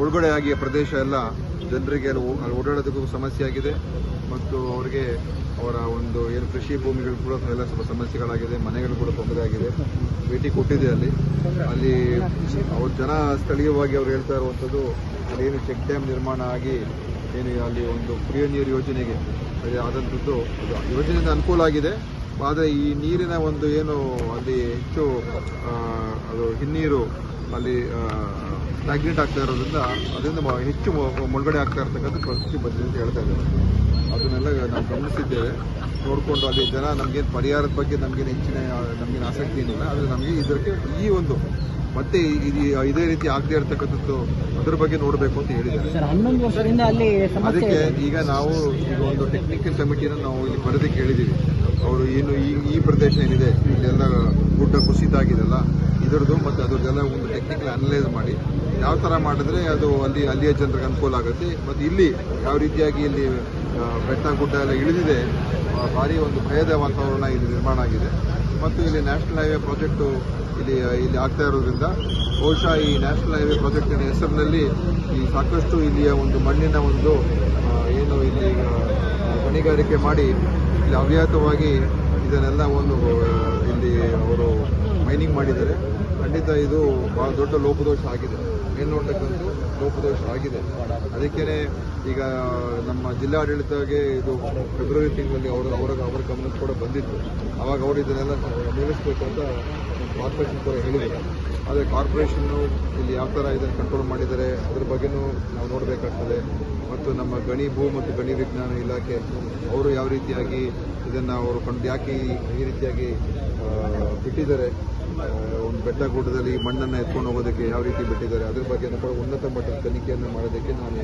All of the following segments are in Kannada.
ಮುಳುಗಡೆಯಾಗಿ ಪ್ರದೇಶ ಎಲ್ಲ ಜನರಿಗೆ ಓಡಾಡೋದಕ್ಕೂ ಸಮಸ್ಯೆ ಆಗಿದೆ. ಮತ್ತು ಅವರಿಗೆ ಅವರ ಒಂದು ಏನು ಕೃಷಿ ಭೂಮಿಗಳು ಕೂಡ ಎಲ್ಲ ಸ್ವಲ್ಪ ಸಮಸ್ಯೆಗಳಾಗಿದೆ, ಮನೆಗಳು ಕೂಡ ತೊಂದರೆ ಆಗಿದೆ. ಭೇಟಿ ಕೊಟ್ಟಿದೆ ಅಲ್ಲಿ. ಅಲ್ಲಿ ಅವ್ರ ಜನ ಸ್ಥಳೀಯವಾಗಿ ಅವ್ರು ಹೇಳ್ತಾ ಇರುವಂಥದ್ದು, ಅಲ್ಲಿ ಏನು ಚೆಕ್ ಡ್ಯಾಮ್ ನಿರ್ಮಾಣ ಆಗಿ ಏನು ಅಲ್ಲಿ ಒಂದು ಕುಡಿಯೋ ನೀರು ಯೋಜನೆಗೆ ಅದೇ ಆದಂಥದ್ದು ಯೋಜನೆಯಿಂದ ಅನುಕೂಲ ಆಗಿದೆ. ಆದರೆ ಈ ನೀರಿನ ಒಂದು ಏನು ಅಲ್ಲಿ ಹೆಚ್ಚು ಅದು ಹಿನ್ನೀರು ಅಲ್ಲಿ ಸ್ಟಾಗ್ನೆಂಟ್ ಆಗ್ತಾ ಇರೋದ್ರಿಂದ ಅದರಿಂದ ಹೆಚ್ಚು ಮುಳುಗಡೆ ಆಗ್ತಾ ಇರ್ತಕ್ಕಂಥ ಪರಿಸ್ಥಿತಿ ಬಂದಿದೆ ಅಂತ ಹೇಳ್ತಾ ಇದ್ದಾರೆ. ಅದನ್ನೆಲ್ಲ ನಾವು ಗಮನಿಸಿದ್ದೇವೆ. ನೋಡಿಕೊಂಡು ಅಲ್ಲಿ ಜನ ನಮಗೇನು ಪರಿಹಾರದ ಬಗ್ಗೆ ನಮಗೇನು ಹೆಚ್ಚಿನ ನಮಗೇನು ಆಸಕ್ತಿ ಏನಿಲ್ಲ. ಆದರೆ ನಮಗೆ ಇದಕ್ಕೆ ಈ ಒಂದು ಮತ್ತೆ ಇದು ಇದೇ ರೀತಿ ಆಗದೆ ಇರತಕ್ಕಂಥದ್ದು ಅದ್ರ ಬಗ್ಗೆ ನೋಡಬೇಕು ಅಂತ ಹೇಳಿದ್ದಾರೆ. ಅದಕ್ಕೆ ಈಗ ನಾವು ಈಗ ಒಂದು ಟೆಕ್ನಿಕಲ್ ಕಮಿಟಿಯನ್ನು ನಾವು ಇಲ್ಲಿ ಬರೆದಕ್ಕೆ ಹೇಳಿದ್ದೀವಿ ಅವರು ಏನು ಈ ಈ ಪ್ರದೇಶ ಏನಿದೆ, ಇಲ್ಲೆಲ್ಲ ಗುಡ್ಡ ಕುಸಿತ ಆಗಿದೆಲ್ಲ, ಇದರದ್ದು ಮತ್ತು ಅದ್ರದ್ದೆಲ್ಲ ಒಂದು ಟೆಕ್ನಿಕಲ್ ಅನಲೈಸ್ ಮಾಡಿ. ಯಾವ ಥರ ಮಾಡಿದ್ರೆ ಅದು ಅಲ್ಲಿ, ಅಲ್ಲಿಯ ಜನರಿಗೆ ಅನುಕೂಲ ಆಗುತ್ತೆ. ಮತ್ತು ಇಲ್ಲಿ ಯಾವ ರೀತಿಯಾಗಿ ಇಲ್ಲಿ ಬೆಟ್ಟ, ಗುಡ್ಡ ಎಲ್ಲ ಇಳಿದಿದೆ ಭಾರಿ ಒಂದು ಭಯದ ವಾತಾವರಣ ಇಲ್ಲಿ ನಿರ್ಮಾಣ ಆಗಿದೆ. ಮತ್ತು ಇಲ್ಲಿ ನ್ಯಾಷನಲ್ ಹೈವೇ ಪ್ರಾಜೆಕ್ಟು ಇಲ್ಲಿ ಇಲ್ಲಿ ಆಗ್ತಾ ಇರೋದ್ರಿಂದ ಬಹುಶಃ ಈ ನ್ಯಾಷನಲ್ ಹೈವೇ ಪ್ರಾಜೆಕ್ಟಿನ ಹೆಸರಿನಲ್ಲಿ ಈ ಸಾಕಷ್ಟು ಇಲ್ಲಿಯ ಒಂದು ಮಣ್ಣಿನ ಒಂದು ಏನು ಇಲ್ಲಿ ಗಣಿಗಾರಿಕೆ ಮಾಡಿ ಇಲ್ಲಿ ಅವ್ಯಾತವಾಗಿ ಇದನ್ನೆಲ್ಲ ಒಂದು ಇಲ್ಲಿ ಅವರು ಮೈನಿಂಗ್ ಮಾಡಿದ್ದಾರೆ. ಖಂಡಿತ ಇದು ಬಹಳ ದೊಡ್ಡ ಲೋಪದೋಷ ಆಗಿದೆ. ಮೇಲ್ನೋಟಕ್ಕಂತೂ ಲೋಪದೋಷ ಆಗಿದೆ. ಅದಕ್ಕೇ ಈಗ ನಮ್ಮ ಜಿಲ್ಲಾಡಳಿತಗೆ ಇದು ಫೆಬ್ರವರಿ ತಿಂಗಳಲ್ಲಿ ಅವರು, ಅವರ ಅವರ ಗಮನಕ್ಕೆ ಕೂಡ ಬಂದಿತ್ತು. ಅವಾಗ ಅವರು ಇದನ್ನೆಲ್ಲ ನಿಲ್ಲಿಸಬೇಕು ಅಂತ ಕಾರ್ಪೊರೇಷನ್ ಕೂಡ ಹೇಳಿದರು. ಆದರೆ ಕಾರ್ಪೊರೇಷನ್ನು ಇಲ್ಲಿ ಯಾವ ಥರ ಇದನ್ನು ಕಂಟ್ರೋಲ್ ಮಾಡಿದ್ದಾರೆ, ಅದ್ರ ಬಗ್ಗೆನೂ ನಾವು ನೋಡಬೇಕಾಗ್ತದೆ. ಮತ್ತು ನಮ್ಮ ಗಣಿ ಭೂ ಮತ್ತು ಗಣಿ ವಿಜ್ಞಾನ ಇಲಾಖೆ, ಅವರು ಯಾವ ರೀತಿಯಾಗಿ ಇದನ್ನು ಅವರು ಕಂಡು, ಯಾಕೆ ಈ- ರೀತಿಯಾಗಿ ಬಿಟ್ಟಿದ್ದಾರೆ ಒಂದು ಬೆಟ್ಟ ಗುಡ್ಡದಲ್ಲಿ ಮಣ್ಣನ್ನು ಎತ್ಕೊಂಡು ಹೋಗೋದಕ್ಕೆ ಯಾವ ರೀತಿ ಬಿಟ್ಟಿದ್ದಾರೆ, ಅದ್ರ ಬಗ್ಗೆ ಕೂಡ ಉನ್ನತ ಮಟ್ಟದ ತನಿಖೆಯನ್ನು ಮಾಡೋದಕ್ಕೆ ನಾನು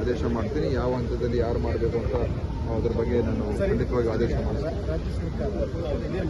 ಆದೇಶ ಮಾಡ್ತೀನಿ. ಯಾವ ಹಂತದಲ್ಲಿ ಯಾರು ಮಾಡಬೇಕು ಅಂತ ಅದ್ರ ಬಗ್ಗೆ ನಾನು ಖಂಡಿತವಾಗಿ ಆದೇಶ ಮಾಡ್ತೀನಿ.